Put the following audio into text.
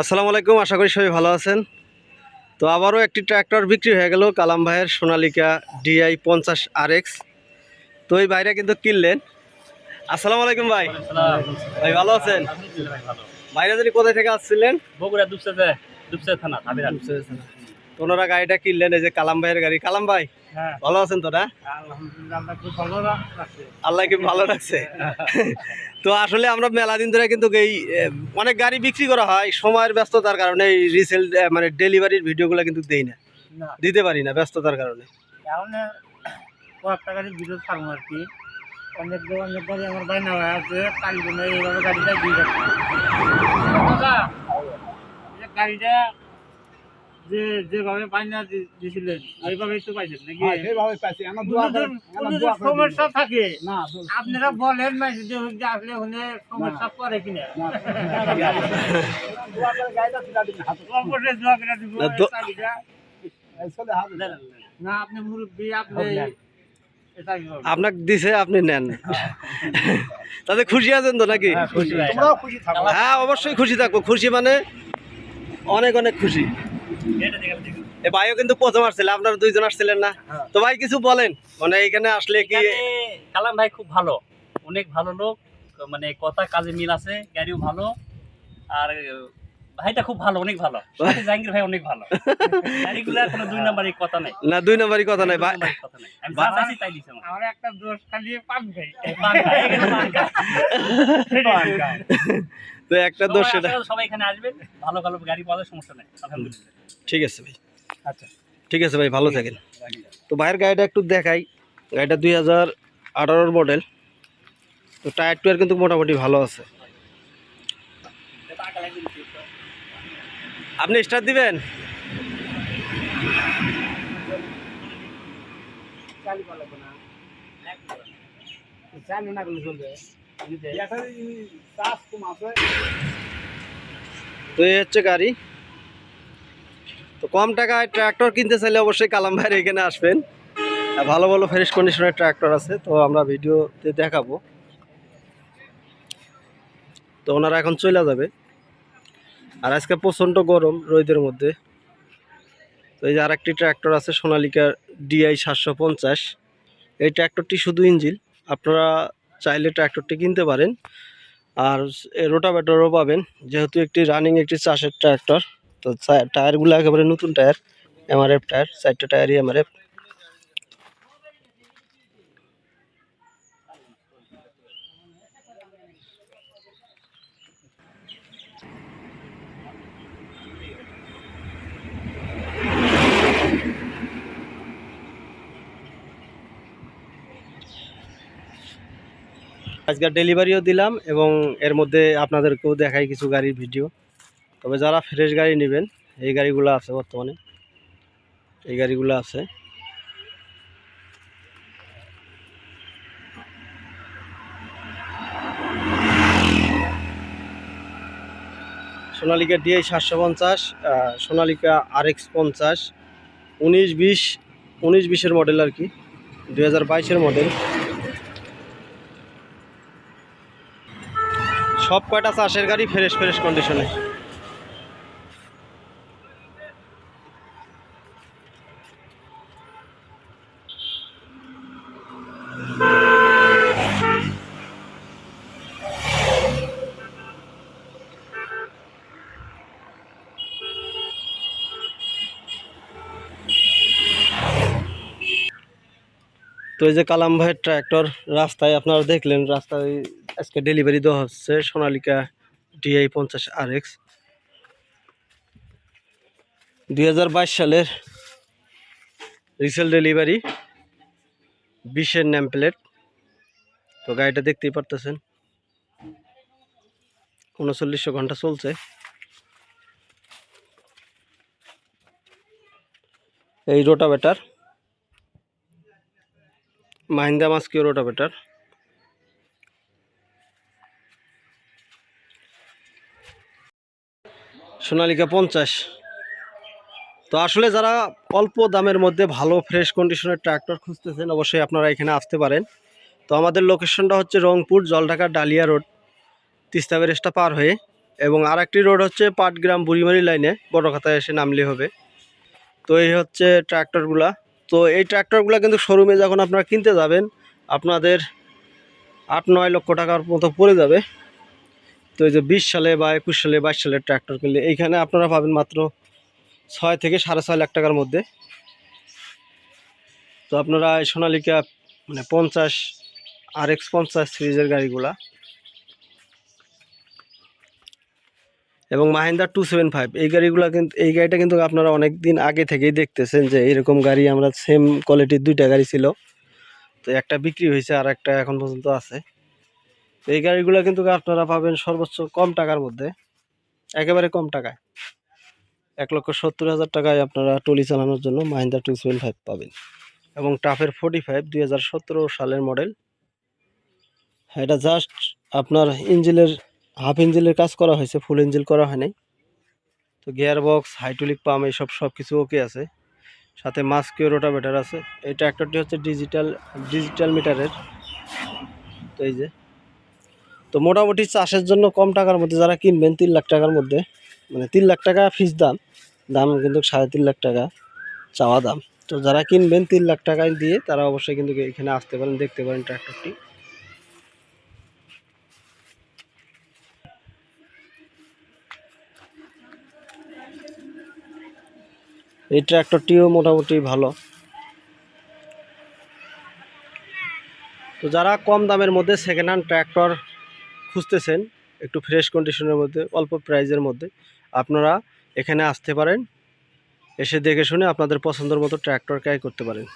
আসসালামু আলাইকুম আশা করি সবাই ভালো আছেন। তো আবারও একটি ট্র্যাক্টর বিক্রি হয়ে গেল কালাম ভাইয়ের সোনালিকা ডিআই পঞ্চাশ আর এক্স তো এই বাইরে কিন্তু কিনলেন। আসসালামু আলাইকুম ভাই। ভাই ভালো আছেন? বাইরে যদি কোথায় থেকে আসছিলেন? বগুড়া দুপসা থানা ওনারা গাড়িটা কিনলেন এই যে কালাম ভাইয়ের গাড়ি। কালাম ভাই ভালো আছেন তো না আল্লাহ কি ভালো রাখছে। তো আসলে আমরা মেলা দিন ধরে কিন্তু এই অনেক গাড়ি বিক্রি করা হয় সময়ের ব্যস্ততার কারণে এই রিসেল মানে ডেলিভারির ভিডিওগুলো কিন্তু দেই না। দিতে পারি না ব্যস্ততার কারণে। এখন কয়েকটা গাড়ি ভিডিও ছাড়বো আর কি। অনেক অনেক গাড়ি আমার বাই নেওয়া আছে কাল এইভাবে গাড়িটা দিয়ে যাচ্ছে। দাদা, এই যে গাড়িটা যে যেভাবে বাইনা দি- দিছিলেন ওইভাবেই তো পাইছেন নাকি হ্যাঁ, সেইভাবে পাইছি। আমার দোয়া। সমস্যা থাকে না, আপনারা বলেন না যে আসলে ওখানে সমস্যা পড়ে কিনা না, আপনি মুরব্বী আপনি? আপনাকে দিছে আপনি নেন তাতে খুশি আছেন তো নাকি হ্যাঁ, খুশি ভাই। তোমরাও খুশি থাকো। হ্যাঁ অবশ্যই খুশি থাকব খুশি মানে অনেক অনেক খুশি। এ ভাইও কিন্তু প্রথম আসছিল আপনারা দুইজন আসছিলেন না। হ্যাঁ। তো ভাই কিছু বলেন মানে এখানে আসলে কি কালাম ভাই খুব ভালো অনেক ভালো লোক। মানে কথা কাজে মিল আছে গাড়িও ভালো। আর ভাইটা খুব ভালো অনেক ভালো। জাহাঙ্গীর ভাই অনেক ভালো। গাড়িগুলা কোনো দুই নাম্বারের কথা নাই। না দুই নম্বরই কথা নাই ভাই কথা আমি যা চাইছি তাই দিছে। আমার একটা দোষ খালি পান ভাই পান এখানে তো একটা দোষ সেটা সবাই এখানে আসবেন। ভালো ভালো গাড়ি পাওয়া যায় সমস্যা নাই। আলহামদুলিল্লাহ। ঠিক আছে ভাই। আচ্ছা। ঠিক আছে ভাই ভালো থাকেন। তো ভাইয়ের গাড়িটা একটু দেখাই। গাড়িটা দুই হাজার আঠারোর মডেল তো টায়ার টুয়ার কিন্তু মোটামুটি ভালো আছে আপনি স্টার্ট দিবেন চালু করা লাগবে না চালু না করলে চলবে এখানে চাষ কম দিবেন? তো এই হচ্ছে গাড়ি। তো কম টাকায় ট্র্যাক্টর কিনতে চাইলে অবশ্যই কালাম ভাইয়ের এখানে আসবেন। ভালো ভালো ফ্রেশ কন্ডিশনের ট্র্যাক্টর আছে, তো আমরা ভিডিওতে দেখাবো। তো ওনারা এখন চলে যাবে। আর আজকে প্রচণ্ড গরম রোদের মধ্যে। তো এই যে আরেকটি ট্র্যাক্টর আছে সোনালিকা ডিআই সাতশো পঞ্চাশ। এই ট্র্যাক্টরটি শুধু ইঞ্জিল আপনারা চাইলে ট্র্যাক্টরটি কিনতে পারেন। আর রোটাভেটরও পাবেন, যেহেতু একটি রানিং, একটি চাষের ট্র্যাক্টর। তো টায়ারগুলো একেবারে নতুন টায়ার, এমআরএফ টায়ার, চারটে টায়ারই এমআরএফ। আজকে ডেলিভারিও দিলাম এবং এর মধ্যে আপনাদেরকেও দেখাই কিছু গাড়ির ভিডিও তবে যারা ফ্রেশ গাড়ি নেবেন, এই গাড়িগুলো আছে বর্তমানে। এই গাড়িগুলো আছে। সোনালিকা ডিআই সাতশো পঞ্চাশ সোনালিকা আর এক্স পঞ্চাশ, উনিশ বিশ, উনিশ বিশের মডেল আর কি দু হাজার বাইশের মডেল সব কয়টা চাষের গাড়ি ফ্রেশ ফ্রেশ কন্ডিশনে তো এই যে কালাম ভাইয়ের ট্র্যাক্টর রাস্তায় আপনারা দেখলেন, রাস্তায় আজকে ডেলিভারি দেওয়া হচ্ছে সোনালিকা ডিআই পঞ্চাশ আর এক্স দুই হাজার বাইশ সালের রিসেল ডেলিভারি বিশের নেম প্লেট তো গাড়িটা দেখতেই পারতেছেন। উনচল্লিশশো ঘণ্টা চলছে। এই rotavator Mahindra Maschio rotavator Sonalika পঞ্চাশ। তো আসলে যারা অল্প দামের মধ্যে ভালো ফ্রেশ কন্ডিশনের ট্র্যাক্টর খুঁজতেছেন, অবশ্যই আপনারা এখানে আসতে পারেন। তো আমাদের লোকেশনটা হচ্ছে রংপুর, জলঢাকা, ডালিয়া রোড তিস্তা ব্যারেজটা পার হয়ে। এবং আরেকটি রোড হচ্ছে পাটগ্রাম, বুড়িমারি লাইনে বড়খাতায় এসে নামলে হবে। তো এই হচ্ছে ট্র্যাক্টরগুলা তো এই ট্র্যাক্টরগুলো কিন্তু শোরুমে যখন আপনারা কিনতে যাবেন, আপনাদের আট নয় লক্ষ টাকার মতো পড়ে যাবে। তো এই যে বিশ সালে বা একুশ সালে, বাইশ সালের ট্র্যাক্টর কিনলে এইখানে আপনারা পাবেন মাত্র ছয় থেকে সাড়ে ছয় লাখ টাকার মধ্যে। তো আপনারা এই সোনালিকা মানে পঞ্চাশ আর এক্স পঞ্চাশ সিরিজের গাড়িগুলা এবং মাহিন্দা টু সেভেন ফাইভ, এই গাড়িগুলো কিন্তু এই গাড়িটা কিন্তু আপনারা অনেক দিন আগে থেকেই দেখতেছেন যে এরকম গাড়ি আমরা সেম কোয়ালিটির দুইটা গাড়ি ছিল। তো একটা বিক্রি হয়েছে আর একটা এখন পর্যন্ত আছে। এই গাড়িগুলো কিন্তু আপনারা পাবেন সর্বোচ্চ কম টাকার মধ্যে, একেবারে কম টাকায়। এক লক্ষ সত্তর হাজার টাকায় আপনারা টলি চালানোর জন্য মাহিন্দা টু সেভেন ফাইভ পাবেন। এবং টাফের ফোর্টি ফাইভ দুই হাজার সতেরো সালের মডেল। এটা জাস্ট আপনার ইঞ্জিলের হাফ ইঞ্জিলের কাজ করা হয়েছে, ফুল ইঞ্জিল করা হয়নি তো গিয়ার বক্স হাইড্রোলিক পাম্প, এইসব সব কিছু ওকে আছে। সাথে মাস্কিও রোটাভেটার আছে। এই ট্র্যাক্টরটি হচ্ছে ডিজিটাল ডিজিটাল মিটারের। তো এই যে তো মোটামুটি চাষের জন্য কম টাকার মধ্যে যারা কিনবেন, তিন লাখ টাকার মধ্যে মানে তিন লাখ টাকা ফিস দাম দাম কিন্তু সাড়ে তিন লাখ টাকা চাওয়া দাম। তো যারা কিনবেন, তিন লাখ টাকায় দিয়ে তারা অবশ্যই কিন্তু এখানে আসতে পারেন, দেখতে পারেন ট্র্যাক্টরটি এই ট্র্যাক্টরটিও মোটামুটি ভালো। তো যারা কম দামের মধ্যে সেকেন্ড হ্যান্ড ট্র্যাক্টর খুঁজতেছেন একটু ফ্রেশ কন্ডিশনের মধ্যে, অল্প প্রাইজের মধ্যে, আপনারা এখানে আসতে পারেন, এসে দেখে শুনে আপনাদের পছন্দের মতো ট্র্যাক্টর ক্রয় করতে পারেন।